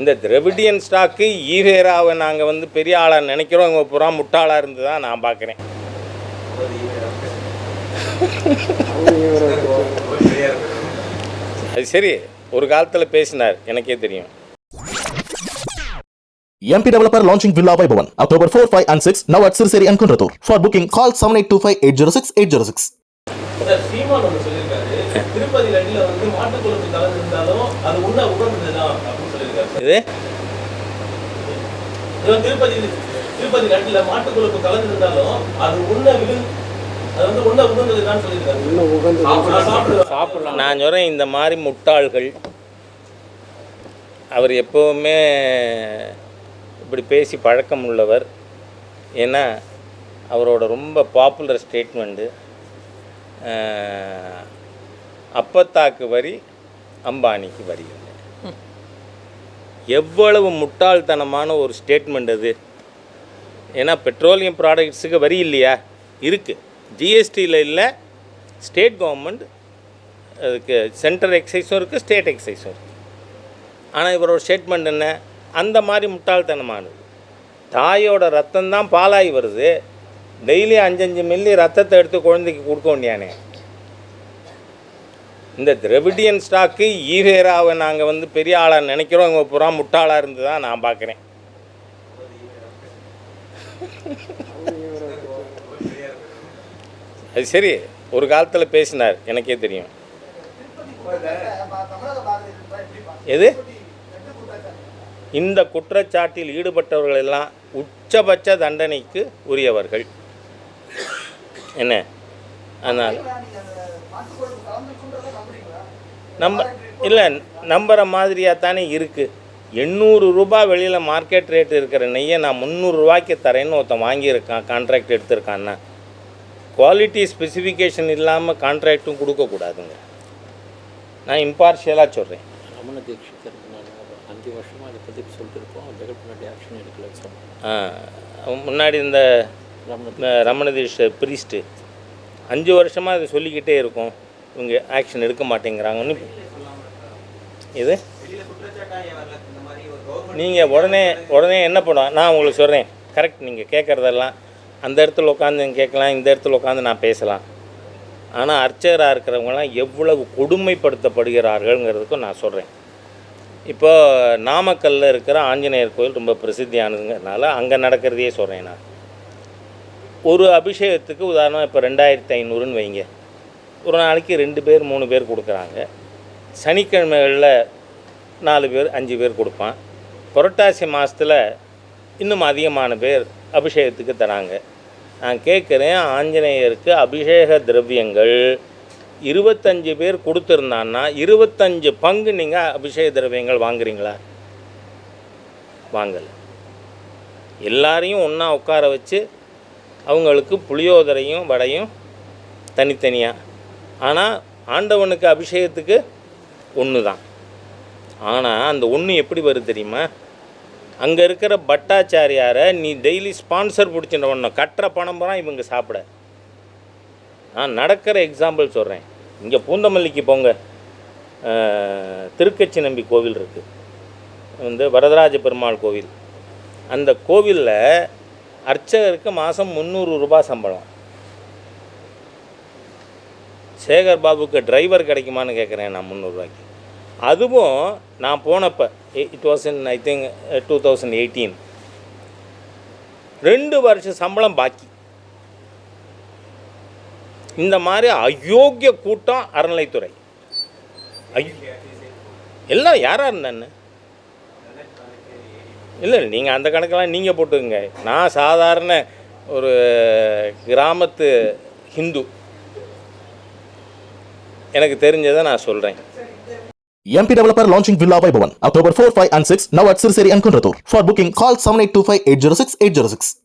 இந்த Dravidian stock ஈவேராவை நாங்கள் வந்து பெரிய ஆளாக நினைக்கிறோம். இவங்க புறா முட்டாளாக இருந்து தான் நான் பார்க்குறேன் அது சரி ஒரு காலத்தில் பேசினார். எனக்கே தெரியும். MP Developer launching Villa Vaibhavan October 4, 5 and 6 now at Sirseri and Kunratur. For booking call 7825 sir Seeman ஒன்று சொல்லியிருக்காரு. திருப்பதி லட்டில வந்து மாட்டுக்குழம்பு கலந்து இருந்தாலும் அது உண்ண உகந்ததுதான் அப்படின்னு சொல்லியிருக்காரு. இது? திருப்பதி திருப்பதி லட்டில மாட்டுக்குழம்பு கலந்து இருந்தாலும் அது உண்ண விழு அது வந்து உண்ண உகந்ததுதான் சொல்லியிருக்காரு. நான் சாப்பிடுவேன் சாப்பிடலாம். நான் சொல்கிறேன் இந்த மாதிரி முட்டாள்கள் அவர் எப்போவுமே இப்படி பேசி பழக்கம் உள்ளவர். ஏன்னா அவரோட ரொம்ப பாப்புலர் ஸ்டேட்மெண்ட்டு அப்பத்தாக்கு வரி அம்பானிக்கு வரி. இல்லை எவ்வளவு முட்டாள்தனமான ஒரு ஸ்டேட்மெண்ட் அது. ஏன்னா பெட்ரோலியம் ப்ராடக்ட்ஸுக்கு வரி இல்லையா? இருக்குது ஜிஎஸ்டியில் இல்லை ஸ்டேட் கவர்மெண்ட் அதுக்கு சென்ட்ரல் எக்ஸைஸும் இருக்குது ஸ்டேட் எக்ஸைஸும் இருக்குது ஆனால் இவரோட ஸ்டேட்மெண்ட் என்ன? அந்த மாதிரி முட்டாள்தனமானது. தாயோட ரத்தம் தான் பாலாகி வருது. டெய்லி அஞ்சஞ்சு மில்லி ரத்தத்தை எடுத்து குழந்தைக்கு கொடுக்க வேண்டியானே. இந்த திரவிடியன் ஸ்டாக்கு ஈவேராவை நாங்கள் வந்து பெரிய ஆளாக நினைக்கிறோம். இவங்க புறா முட்டாளாக இருந்து தான் நான் பார்க்குறேன் அது சரி ஒரு காலத்தில் பேசினார். எனக்கே தெரியும். எது? இந்த குற்றச்சாட்டில் ஈடுபட்டவர்கள் எல்லாம் உச்சபட்ச தண்டனைக்கு உரியவர்கள். என்ன? அதனால் நம்ப இல்லை நம்புகிற மாதிரியாக தானே இருக்குது எண்ணூறு ரூபாய் வெளியில் மார்க்கெட் ரேட் இருக்கிற நெய்யை நான் முந்நூறுரூவாய்க்கு தரேன்னு ஒருத்தன் வாங்கியிருக்கான் கான்ட்ராக்ட் எடுத்திருக்கான்னா குவாலிட்டி ஸ்பெசிஃபிகேஷன் இல்லாமல் கான்ட்ராக்ட்டும் கொடுக்கக்கூடாதுங்க. நான் இம்பார்ஷியலாக சொல்கிறேன் ரமண அஞ்சு வருஷமாக அதை பற்றி சொல்லிட்டு அதுக்கு முன்னாடி ஆக்ஷன் எடுக்கலன்னு சொன்னேன். முன்னாடி இந்த ரமண ரமணதீஷ் ப்ரீஸ்ட்டு அஞ்சு வருஷமாக இது சொல்லிக்கிட்டே இருக்கும். இவங்க ஆக்ஷன் எடுக்க மாட்டேங்கிறாங்கன்னு இது? நீங்கள் உடனே உடனே என்ன பண்ணுவோம் நான் உங்களுக்கு சொல்கிறேன் கரெக்ட் நீங்கள் கேட்குறதெல்லாம் அந்த இடத்துல உட்காந்து கேட்கலாம் இந்த இடத்துல உட்காந்து நான் பேசலாம். ஆனால் அர்ச்சகராக இருக்கிறவங்களாம் எவ்வளவு கொடுமைப்படுத்தப்படுகிறார்கள்ங்கிறதுக்கும் நான் சொல்கிறேன் இப்போ நாமக்கல்லில் இருக்கிற ஆஞ்சநேயர் கோயில் ரொம்ப பிரசித்தியானதுங்கிறதுனால அங்கே நடக்கிறதையே சொல்கிறேன் நான். ஒரு அபிஷேகத்துக்கு உதாரணம் இப்போ ரெண்டாயிரத்தி ஐநூறுன்னு வைங்க. ஒரு நாளைக்கு ரெண்டு பேர் மூணு பேர் கொடுக்குறாங்க. சனிக்கிழமைகளில் நாலு பேர் அஞ்சு பேர் கொடுப்பான். புரட்டாசி மாதத்தில் இன்னும் அதிகமான பேர் அபிஷேகத்துக்கு தராங்க. நான் கேட்குறேன் ஆஞ்சநேயருக்கு அபிஷேக திரவியங்கள் இருபத்தஞ்சு பேர் கொடுத்துருந்தான்னா இருபத்தஞ்சு பங்கு நீங்கள் அபிஷேக திரவியங்கள் வாங்குறீங்களா? வாங்கலை. எல்லாரையும் ஒன்றா உட்கார வச்சு அவங்களுக்கு புளியோதரையும் வடையும் தனித்தனியாக ஆனால் ஆண்டவனுக்கு அபிஷேகத்துக்கு ஒன்று தான் ஆனால் அந்த ஒன்று எப்படி வருது தெரியுமா? அங்கே இருக்கிற பட்டாச்சாரியாரை நீ டெய்லி ஸ்பான்சர் பிடிச்சிட்டவன கட்டுற பணம் பூரா இவங்க சாப்பிட. நான் நடக்கிற எக்ஸாம்பிள் சொல்கிறேன் இங்கே பூந்தமல்லிக்கு போங்க. திருக்கச்சி நம்பி கோவில் இருக்குது வந்து வரதராஜ பெருமாள் கோவில். அந்த கோவிலில் அர்ச்சகருக்கு மாதம் முந்நூறு ரூபாய் சம்பளம். சேகர் பாபுக்கு டிரைவர் கிடைக்குமான்னு கேட்குறேன் நான் முந்நூறுரூவாய்க்கு அதுவும் நான் போனப்போ it was in I think two thousand eighteen ரெண்டு வருஷம் சம்பளம் பாக்கி. இந்த மாதிரி அயோக்கிய கூட்டம் அறநிலைத்துறை எல்லாம் யாராக இருந்தான்னு? இல்லை நீங்கள் அந்த கணக்கெல்லாம் நீங்கள் போட்டுக்கங்க நான் சாதாரண ஒரு கிராமத்து ஹிந்து எனக்கு தெரிஞ்சதை நான் சொல்கிறேன் MP Developer launching Villa Vaibhavan October 4, 5 and 6 now at Sirseri and Kunratur. For booking call 7825 806